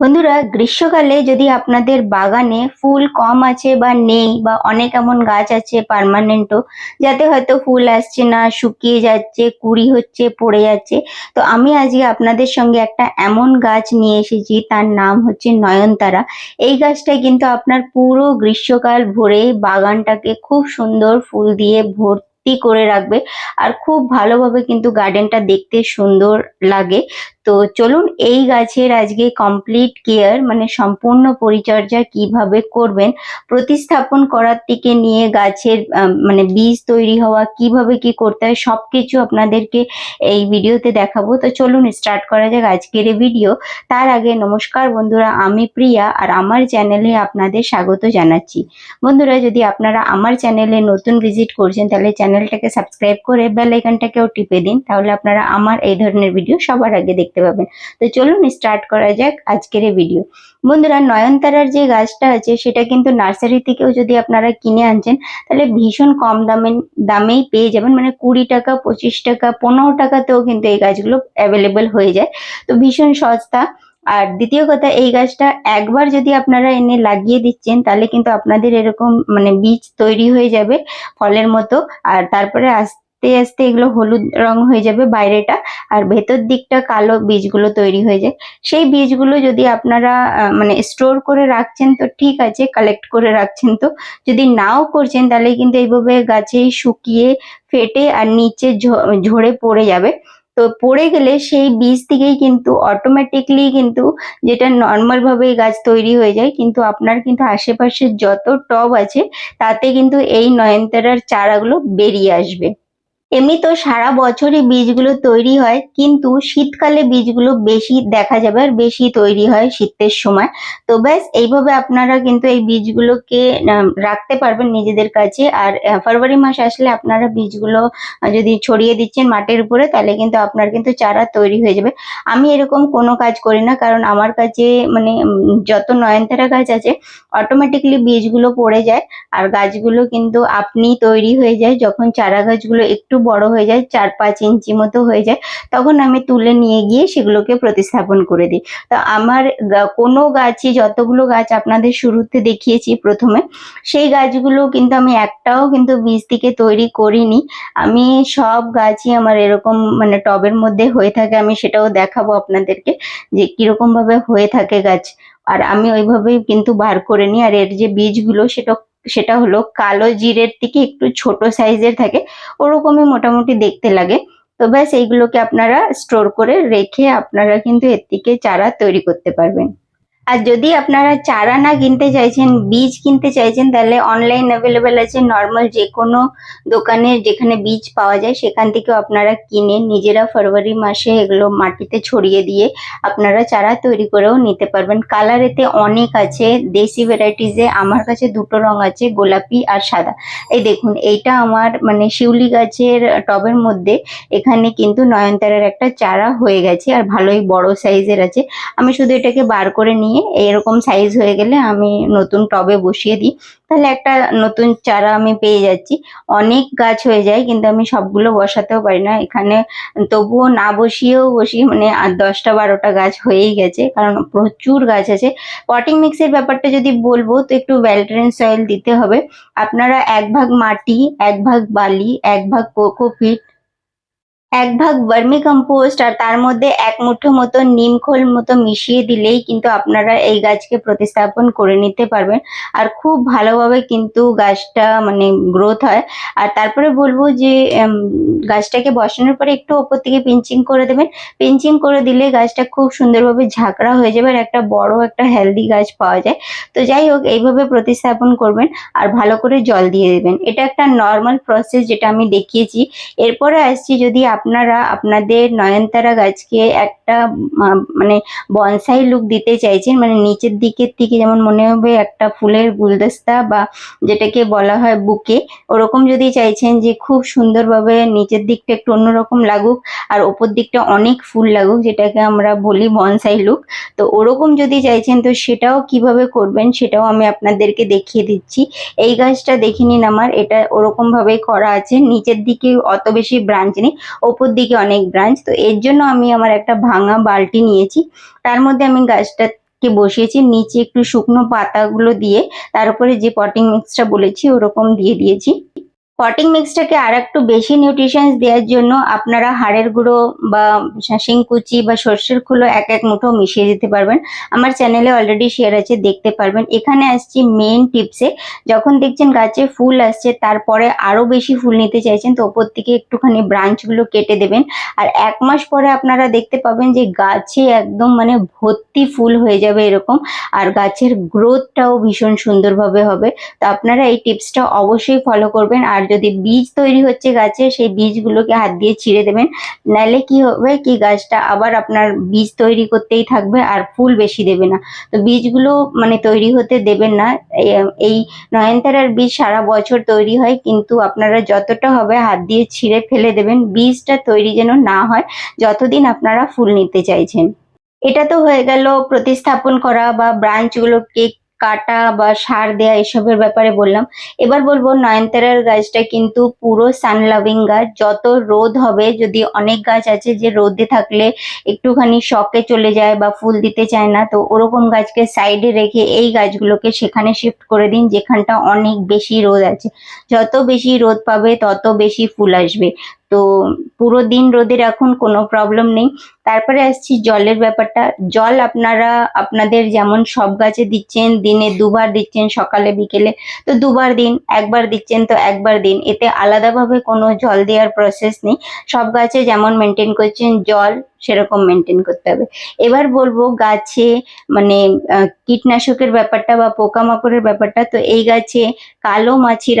বন্ধুরা, গ্রীষ্মকালে যদি আপনাদের বাগানে ফুল কম আছে বা নেই বা অনেক এমন গাছ আছে পার্মানেন্টও, যাতে হয়তো ফুল আসছে না, শুকিয়ে যাচ্ছে, কুড়ি হচ্ছে, পড়ে যাচ্ছে, তো আমি আজকে আপনাদের সঙ্গে একটা এমন গাছ নিয়ে এসেছি, তার নাম হচ্ছে নয়নতারা। এই গাছটা কিন্তু আপনার পুরো গ্রীষ্মকাল ভরে বাগানটাকে খুব সুন্দর ফুল দিয়ে ভর্তি করে রাখবে, আর খুব ভালোভাবে কিন্তু গার্ডেনটা দেখতে সুন্দর লাগে। তো চলুন এই গাছের আজকে কমপ্লিট কেয়ার মানে সম্পূর্ণ পরিচর্যা কীভাবে করবেন, প্রতিস্থাপন করার থেকে নিয়ে গাছের মানে বীজ তৈরি হওয়া, কীভাবে কি করতে হয় সব কিছু আপনাদেরকে এই ভিডিওতে দেখাবো। তো চলুন স্টার্ট করা যাক আজকের এই ভিডিও তার আগে নমস্কার বন্ধুরা, আমি প্রিয়া আর আমার চ্যানেলে আপনাদের স্বাগত জানাচ্ছি। বন্ধুরা, যদি আপনারা আমার চ্যানেলে নতুন ভিজিট করছেন, তাহলে চ্যানেলটাকে সাবস্ক্রাইব করে বেল আইকনটাকেও টিপে দিন। তাহলে আপনারা আমার এই ধরনের ভিডিও সবার আগে দেখতে পাবেন। তো চলুন স্টার্ট করা যাক আজকের এই ভিডিও বন্ধুরা, নয়নতারার যে গাছটা আছে, সেটা কিন্তু নার্সারি থেকেও যদি আপনারা কিনে আনছেন, তাহলে ভীষণ কম দামে, দামেই পেয়ে যাবেন। মানে কুড়ি টাকা, পঁচিশ টাকা, পনেরো টাকাতেও কিন্তু এই গাছগুলো অ্যাভেলেবেল হয়ে যায়। তো ভীষণ সস্তা। আর দ্বিতীয় কথা, এই গাছটা একবার যদি আপনারা এনে লাগিয়ে দিচ্ছেন, তাহলে কিন্তু আপনাদের এরকম মানে বীজ তৈরি হয়ে যাবে ফলের মতো। আর তারপরে আস্তে আস্তে আস্তে এগুলো হলুদ রং হয়ে যাবে বাইরেটা, আর ভেতর দিকটা কালো বীজগুলো তৈরি হয়ে যায়। সেই বীজগুলো যদি আপনারা মানে স্টোর করে রাখছেন তো ঠিক আছে কালেক্ট করে রাখছেন তো। যদি নাও করছেন তাহলে কিন্তু এইভাবে গাছে শুকিয়ে ফেটে আর নিচে ঝরে পড়ে যাবে। তো পড়ে গেলে সেই বীজ থেকেই কিন্তু অটোমেটিকলি কিন্তু যেটা নর্মাল ভাবে গাছ তৈরি হয়ে যায়, কিন্তু আপনার কিন্তু আশেপাশে যত টব আছে তাতে কিন্তু এই নয়নতারার চারাগুলো বেরিয়ে আসবে। এমনি তো সারা বছরই বীজগুলো তৈরি হয়, কিন্তু শীতকালে বীজগুলো বেশি দেখা যাবে আর বেশি তৈরি হয় শীতের সময়। তো ব্যাস, এইভাবে আপনারা কিন্তু এই বীজগুলোকে রাখতে পারবেন নিজেদের কাছে। আর ফেব্রুয়ারি মাস আসলে আপনারা বীজগুলো যদি ছড়িয়ে দিচ্ছেন মাটির উপরে, তাহলে কিন্তু আপনার কিন্তু চারা তৈরি হয়ে যাবে। আমি এরকম কোনো কাজ করি না, কারণ আমার কাছে মানে যত নয়নতারা গাছ আছে অটোমেটিকলি বীজগুলো পড়ে যায়। আর গাছগুলো কিন্তু আপনি তৈরি হয়ে যায়, যখন চারা গাছগুলো একটু বড় হয়ে যায়, চার পাঁচ ইঞ্চি মতো হয়ে যায়, তখন আমি তুলে নিয়ে গিয়ে সেগুলোকে প্রতিস্থাপন করে দিই। তো আমার কোনো গাছই, যতগুলো গাছ আপনাদের শুরুতে দেখিয়েছি প্রথমে, সেই গাছগুলো কিন্তু আমি একটাও কিন্তু বীজ থেকে তৈরি করিনি। আমি সব গাছই আমার এরকম মানে টবের মধ্যে হয়ে থাকে, আমি সেটাও দেখাবো আপনাদেরকে যে কীরকমভাবে হয়ে থাকে গাছ। আর আমি ওইভাবেই কিন্তু বার করে নিই, আর এর যে বীজগুলো সেটা সেটা হলো কালো জিরের থেকে একটু ছোট সাইজের থাকে, ওরকমই মোটামুটি দেখতে লাগে। তো ব্যাস, এইগুলোকে আপনারা স্টোর করে রেখে আপনারা কিন্তু এর থেকে চারা তৈরি করতে পারবেন। আর যদি আপনারা চারা না কিনতে চাইছেন, বীজ কিনতে চাইছেন, তাহলে অনলাইন অ্যাভেলেবেল আছে নর্মাল যে কোনো দোকানে যেখানে বীজ পাওয়া যায়, সেখান থেকেও আপনারা কিনে নিজেরা ফেব্রুয়ারি মাসে এগুলো মাটিতে ছড়িয়ে দিয়ে আপনারা চারা তৈরি করেও নিতে পারবেন। কালার এতে অনেক আছে, দেশি ভ্যারাইটিসে আমার কাছে দুটো রং আছে, গোলাপি আর সাদা। এই দেখুন, এইটা আমার মানে শিউলি গাছের টবের মধ্যে এখানে কিন্তু নয়নতারার একটা চারা হয়ে গেছে আর ভালোই বড় সাইজের আছে। আমি শুধু এটাকে বার করে নিয়ে এরকম সাইজ হয়ে গেলে আমি নতুন টবে বসিয়ে দিই। তাহলে একটা নতুন চারা আমি পেয়ে যাচ্ছি। অনেক গাছ হয়ে যায় কিন্তু আমি সবগুলো বসাতেও পারি না। এখানে তবুও না বসিয়েও বসি মানে আর দশটা বারোটা গাছ হয়েই গেছে, কারণ প্রচুর গাছ আছে। পটিং মিক্সের ব্যাপারটা যদি বলব, তো একটু ভ্যালট্রেন সয়েল দিতে হবে। আপনারা এক ভাগ মাটি, এক ভাগ বালি, এক ভাগ কোকোপিট এক ভাগ ভার্মি কম্পোস্ট আর তার মধ্যে এক মুঠো মতো নিমখোল মতো মিশিয়ে দিলেই কিন্তু আপনারা এই গাছকে প্রতিস্থাপন করে নিতে পারবেন। আর খুব ভালোভাবে কিন্তু গাছটা মানে গ্রোথ হয়। আর তারপরে বলব যে গাছটাকে বসানোর পরে একটু ওপর থেকে পিঞ্চিং করে দেবেন। পিঞ্চিং করে দিলে গাছটা খুব সুন্দরভাবে ঝাঁকড়া হয়ে যাবে আর একটা বড় একটা হেলদি গাছ পাওয়া যায়। তো যাই হোক, এইভাবে প্রতিস্থাপন করবেন আর ভালো করে জল দিয়ে দেবেন। এটা একটা নর্মাল প্রসেস যেটা আমি দেখিয়েছি। এরপরে আসছি যদি আপনারা আপনাদের নয়নতারা গাছকে একটা মানে বনসাই লুক দিতে চাইছেন মানে নিচের দিকের থেকে যেমন মনে হবে একটা ফুলের গুলদস্তা বা যেটাকে বলা হয় বুকে, ওরকম যদি চাইছেন যে খুব সুন্দরভাবে নিচের দিকটা একটু অন্যরকম লাগুক আর ওপর দিকটা অনেক ফুল লাগুক, যেটাকে আমরা বলি বনসাই লুক তো ওরকম যদি চাইছেন তো সেটাও কীভাবে করবেন সেটাও আমি আপনাদেরকে দেখিয়ে দিচ্ছি। এই গাছটা দেখে নিন আমার, এটা ওরকম ভাবেই করা আছে, নিচের দিকে অত বেশি ব্রাঞ্চ নেই ওপর দিকে অনেক ব্রাঞ্চ তো এর জন্য আমি আমার একটা ভাঙা বালটি নিয়েছি। তার মধ্যে আমি গাছটা কে বসিয়েছি, নিচে একটু শুকনো পাতাগুলো দিয়ে, তার উপরে যে পটিং মিক্সটা বলেছি, ওরকম দিয়ে দিয়েছি। পটিং মিক্সটাকে আর একটু বেশি নিউট্রিশনস দেওয়ার জন্য আপনারা হাড়ের গুঁড়ো বা শিংকুচি বা সর্ষের খুলো এক এক মুঠো মিশিয়ে দিতে পারবেন। আমার চ্যানেলে অলরেডি শেয়ার আছে, দেখতে পারবেন। এখানে আসছি মেন টিপসে যখন দেখছেন গাছে ফুল আসছে, তারপরে আরও বেশি ফুল নিতে চাইছেন, তো ওপর থেকে একটুখানি ব্রাঞ্চগুলো কেটে দেবেন। আর এক মাস পরে আপনারা দেখতে পাবেন যে গাছে একদম মানে ভর্তি ফুল হয়ে যাবে এরকম, আর গাছের গ্রোথটাও ভীষণ সুন্দরভাবে হবে। তো আপনারা এই টিপসটা অবশ্যই ফলো করবেন। আর যদি বীজ তৈরি হচ্ছে গাছে, সেই বীজগুলোকে হাত দিয়ে ছিঁড়ে দেবেন। নাহলে কি হবে কি গাছটা আবার আপনার বীজ তৈরি করতেই থাকবে আর ফুল বেশি দেবে না। তো বীজগুলো মানে তৈরি হতে দেবেন না। এই- নয়নতারার বীজ সারা বছর তৈরি হয়, কিন্তু আপনারা যতটা হবে হাত দিয়ে ছিঁড়ে ফেলে দেবেন। বীজটা তৈরি যেন না হয়, যতদিন আপনারা ফুল নিতে চাইছেন। এটা তো হয়ে গেল প্রতিস্থাপন করা বা ব্রাঞ্চগুলোকে কাটা বা সার দেয়া এসবের ব্যাপারে বললাম। এবার বলব নয়নতারার গাছটা কিন্তু পুরো সান লাভিং গাছ। যত রোদ হবে, যদি অনেক গাছ আছে যে রোদে থাকলে একটুখানি শকে চলে যায় বা ফুল দিতে চায় না, তো ওরকম গাছকে সাইডে রেখে এই গাছগুলোকে সেখানে শিফট করে দিন, যেখানটা অনেক বেশি রোদ আছে। যত বেশি রোদ পাবে, তত বেশি ফুল আসবে। তো পুরো দিন রোদে রাখুন কোনো প্রবলেম নেই। তারপরে আসছি জলের ব্যাপারটা। জল আপনারা, আপনাদের যেমন সব গাছে দিচ্ছেন, দিনে দুবার দিচ্ছেন সকালে, বিকেলে, তো দুবার দিন, একবার দিচ্ছেন তো একবার দিন। এতে আলাদাভাবে কোনো জল দেওয়ার প্রসেস নেই। সব গাছে যেমন মেনটেন করছেন, জল সেরকম মেনটেন করতে হবে। এবার বলব গাছে মানে কীটনাশকের ব্যাপারটা বা পোকামাকড়ের ব্যাপারটা, তো এই গাছে কালো মাছির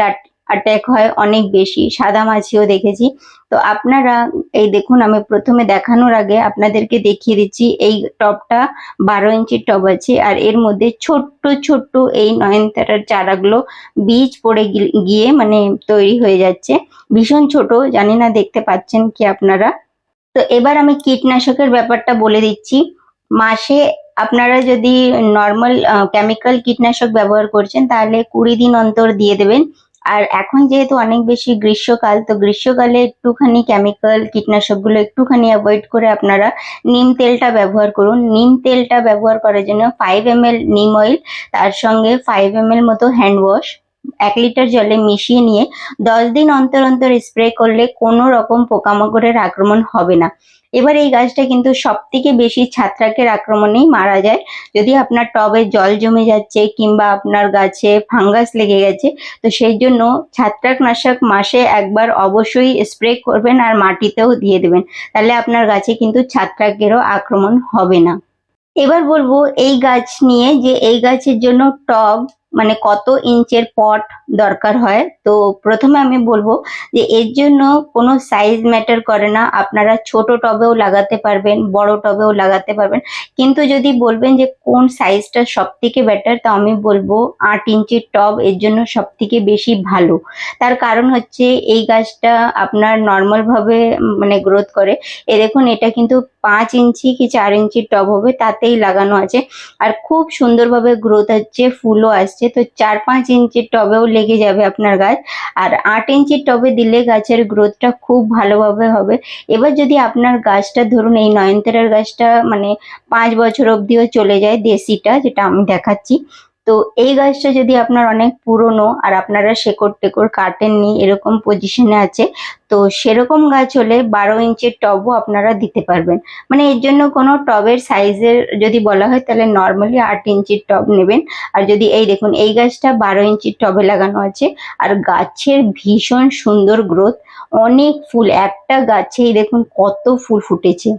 অ্যাটাক হয় অনেক বেশি। সাদা মাছিও দেখেছি। তো আপনারা এই দেখুন, আমি প্রথমে দেখানোর আগে আপনাদেরকে দেখিয়ে দিচ্ছি, এই টবটা বারো ইঞ্চির টব আছে আর এর মধ্যে ছোট্ট ছোট্ট এই নয়নতারার চারাগুলো বীজ পড়ে গিয়ে মানে তৈরি হয়ে যাচ্ছে। ভীষণ ছোট, জানি না দেখতে পাচ্ছেন কি আপনারা। তো এবার আমি কীটনাশকের ব্যাপারটা বলে দিচ্ছি। মাসে আপনারা যদি নর্মাল কেমিক্যাল কীটনাশক ব্যবহার করছেন, তাহলে কুড়ি দিন অন্তর দিয়ে দেবেন। আর এখন যেহেতু অনেক বেশি গ্রীষ্মকাল, তো গ্রীষ্মকালে একটুখানি কেমিক্যাল কীটনাশকগুলো একটুখানি অ্যাভয়েড করে আপনারা নিম তেলটা ব্যবহার করুন। নিম তেলটা ব্যবহার করার জন্য ফাইভ এম নিম অয়েল তার সঙ্গে ফাইভ এম মতো হ্যান্ড ওয়াশ এক লিটার জলে মিশিয়ে নিয়ে দশ দিন অন্তর অন্তর স্প্রে করলে কোনো রকম পোকামাকড়ের আক্রমণ হবে না। এবার এই গাছটা কিন্তু সব থেকে বেশি ছত্রাকের আক্রমণেই মারা যায়। যদি আপনার টবে জল জমে যাচ্ছে কিংবা আপনার গাছে ফাঙ্গাস লেগে গেছে, তো সেই জন্য ছত্রাকনাশক মাসে একবার অবশ্যই স্প্রে করবেন আর মাটিতেও দিয়ে দেবেন। তাহলে আপনার গাছে কিন্তু ছত্রাকেরও আক্রমণ হবে না। এবার বলব এই গাছ নিয়ে যে এই গাছের জন্য টব মানে কত ইঞ্চের পট দরকার হয়। তো প্রথমে আমি বলব যে এর জন্য কোনো সাইজ ম্যাটার করে না। আপনারা ছোট টবেও লাগাতে পারবেন, বড় টবেও লাগাতে পারবেন। কিন্তু যদি বলবেন যে কোন সাইজটা সব থেকে বেটার তো আমি বলব আট ইঞ্চির টব এর জন্য সব থেকে বেশি ভালো। তার কারণ হচ্ছে এই গাছটা আপনার নর্মাল ভাবে মানে গ্রোথ করে। এ দেখুন, এটা কিন্তু পাঁচ ইঞ্চি কি চার ইঞ্চির টব হবে, তাতেই লাগানো আছে। আর খুব সুন্দরভাবে গ্রোথ হচ্ছে, ফুলও আসছে। তো চার পাঁচ ইঞ্চির টবেও লেগে যাবে আপনার গাছ। আর আট ইঞ্চির টবে দিলে গাছের গ্রোথটা খুব ভালোভাবে হবে। এবার যদি আপনার গাছটা ধরুন, এই নয়নতারার গাছটা মানে পাঁচ বছর অবধিও চলে যায় দেশিটা, যেটা আমি দেখাচ্ছি। তো এই গাছটা যদি আপনার অনেক পুরনো আর আপনারা শেকড় টেকড় কাটেননি এরকম পজিশনে আছে, তো সেরকম গাছ হলে বারো ইঞ্চির টবও আপনারা দিতে পারবেন। মানে এর জন্য কোনো টবের সাইজের যদি বলা হয় তাহলে নর্মালি আট ইঞ্চির টব নেবেন। আর যদি এই দেখুন, এই গাছটা বারো ইঞ্চির টবে লাগানো আছে। আর গাছের ভীষণ সুন্দর গ্রোথ অনেক ফুল, একটা গাছেই দেখুন কত ফুল ফুটেছে।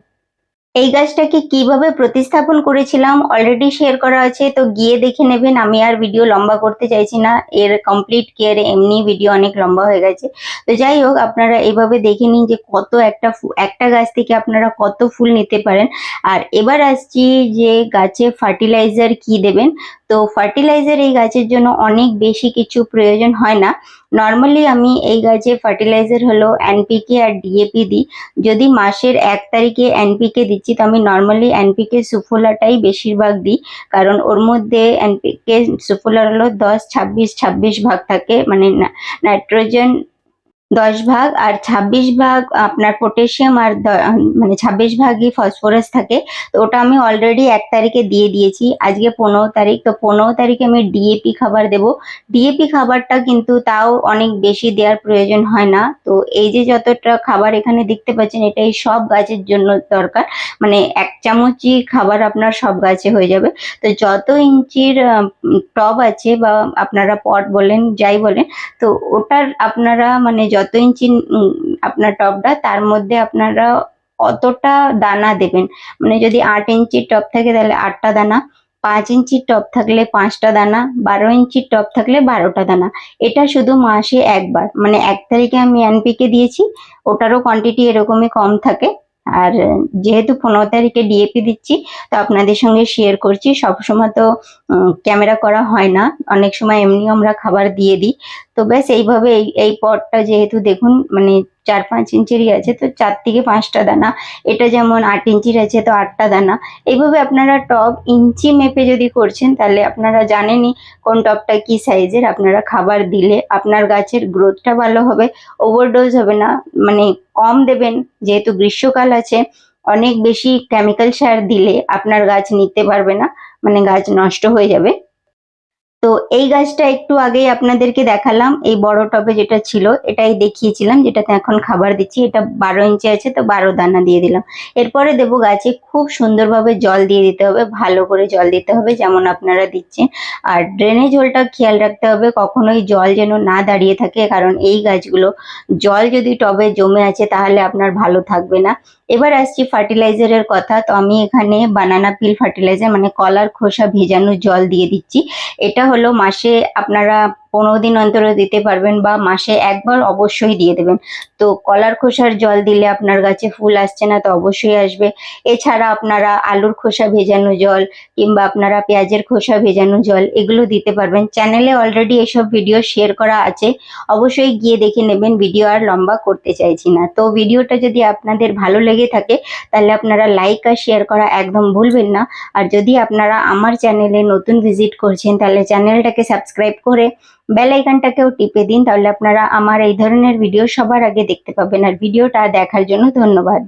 এই গাছটাকে কীভাবে প্রতিস্থাপন করেছিলাম অলরেডি শেয়ার করা আছে, তো গিয়ে দেখে নেবেন। আমি আর ভিডিও লম্বা করতে চাইছি না। এর কমপ্লিট কেয়ারে এমনি ভিডিও অনেক লম্বা হয়ে গেছে। তো যাই হোক, আপনারা এভাবে দেখে নিন যে কত একটা একটা গাছ থেকে আপনারা কত ফুল নিতে পারেন। আর এবার আসছি যে গাছে ফার্টিলাইজার কি দেবেন। তো ফার্টিলাইজার এই গাছের জন্য অনেক বেশি কিছু প্রয়োজন হয় না। নর্মালি আমি এই গাছে ফার্টিলাইজার হলো এনপিকে আর ডিএপি দিই। যদি মাসের এক তারিখে এনপিকে দিচ্ছি, তো আমি নর্মালি এনপিকে সুফোলাটাই বেশিরভাগ দিই। কারণ ওর মধ্যে এনপিকে সুফোলার হলো দশ, ছাব্বিশ ছাব্বিশ ভাগ থাকে। মানে নাইট্রোজেন দশ ভাগ আর ছাব্বিশ ভাগ আপনার পটাশিয়াম আর মানে ছাব্বিশ ভাগই ফসফরাস থাকে। তো ওটা আমি অলরেডি এক তারিখে দিয়ে দিয়েছি। আজকে পনেরো তারিখ, তো পনেরো তারিখে আমি ডিএপি খাবার দেব। ডিএপি খাবারটা কিন্তু তাও অনেক বেশি দেওয়ার প্রয়োজন হয় না। তো এই যে যতটা খাবার এখানে দেখতে পাচ্ছেন, এটাই সব গাছের জন্য দরকার। মানে এক চামচই খাবার আপনার সব গাছে হয়ে যাবে। তো যত ইঞ্চির টব আছে বা আপনারা পট বলেন, যাই বলেন, তো ওটার আপনারা মানে যত ইঞ্চি আপনার টপটা তার মধ্যে আপনারা অতটা দানা দেবেন। মানে যদি আট ইঞ্চির টপ থাকে, তাহলে আটটা দানা, পাঁচ ইঞ্চির টপ থাকলে পাঁচটা দানা, বারো ইঞ্চির টপ থাকলে বারোটা দানা। এটা শুধু মাসে একবার। মানে এক তারিখে আমি এনপিকে দিয়েছি, ওটারও কোয়ান্টিটি এরকমই কম থাকে। আর যেহেতু পনেরো তারিখে ডিএপি দিচ্ছি, তো আপনাদের সঙ্গে শেয়ার করছি। সবসময় তো ক্যামেরা করা হয় না। অনেক সময় এমনি আমরা খাবার দিয়ে দিই। তো ব্যাস, এইভাবে এই এই পটটা যেহেতু দেখুন মানে চার পাঁচ ইঞ্চিরই আছে, তো চার থেকে পাঁচটা দানা। এটা যেমন আট ইঞ্চির আছে, তো আটটা দানা। এইভাবে আপনারা টব ইঞ্চি মেপে যদি করছেন, তাহলে আপনারা জানেনই কোন টবটা কি সাইজের। আপনারা খাবার দিলে আপনার গাছের গ্রোথটা ভালো হবে, ওভারডোজ হবে না মানে কম দেবেন। যেহেতু গ্রীষ্মকাল আছে, অনেক বেশি কেমিক্যাল সার দিলে আপনার গাছ নিতে পারবে না মানে গাছ নষ্ট হয়ে যাবে। তো এই গাছটা একটু আগেই আপনাদেরকে দেখালাম, এই বড় টবে যেটা ছিল এটাই দেখিয়েছিলাম, যেটাতে এখন খাবার দিচ্ছি, এটা বারো ইঞ্চি আছে তো বারো দানা দিয়ে দিলাম। এরপরে দেবো গাছে খুব সুন্দরভাবে জল দিয়ে দিতে হবে, ভালো করে জল দিতে হবে যেমন আপনারা দিচ্ছেন। আর ড্রেনেজ হোলটা খেয়াল রাখতে হবে, কখনোই জল যেন না দাঁড়িয়ে থাকে, কারণ এই গাছগুলো জল যদি টবে জমে আছে তাহলে আপনার ভালো থাকবে না। এবার আসছি ফার্টিলাইজারের কথা, তো আমি এখানে বানানা পিল ফার্টিলাইজার মানে কলার খোসা ভেজানো জল দিয়ে দিচ্ছি। এটা হলো মাসে আপনারা পনেরো দিন অন্তরে দিতে পারবেন বা মাসে একবার অবশ্যই দিয়ে দেবেন। তো কলার খোসার জল দিলে আপনার গাছে ফুল আসছে না, তো অবশ্যই আসবে। এছাড়া আপনারা আলুর খোসা ভেজানো জল কিংবা আপনারা পেঁয়াজের খোসা ভেজানো জল এগুলো দিতে পারবেন। চ্যানেলে অলরেডি এসব ভিডিও শেয়ার করা আছে। অবশ্যই গিয়ে দেখে নেবেন ভিডিও আর লম্বা করতে চাইছি না। তো ভিডিওটা যদি আপনাদের ভালো লেগে থাকে, তাহলে আপনারা লাইক আর শেয়ার করা একদম ভুলবেন না। আর যদি আপনারা আমার চ্যানেলে নতুন ভিজিট করছেন, তাহলে চ্যানেলটাকে সাবস্ক্রাইব করে বেল আইকনটাকেও টিপে দিন, তাহলে আপনারা আমার এই ধরনের ভিডিও সবার আগে দেখতে পাবেন। আর ভিডিওটা দেখার জন্য ধন্যবাদ।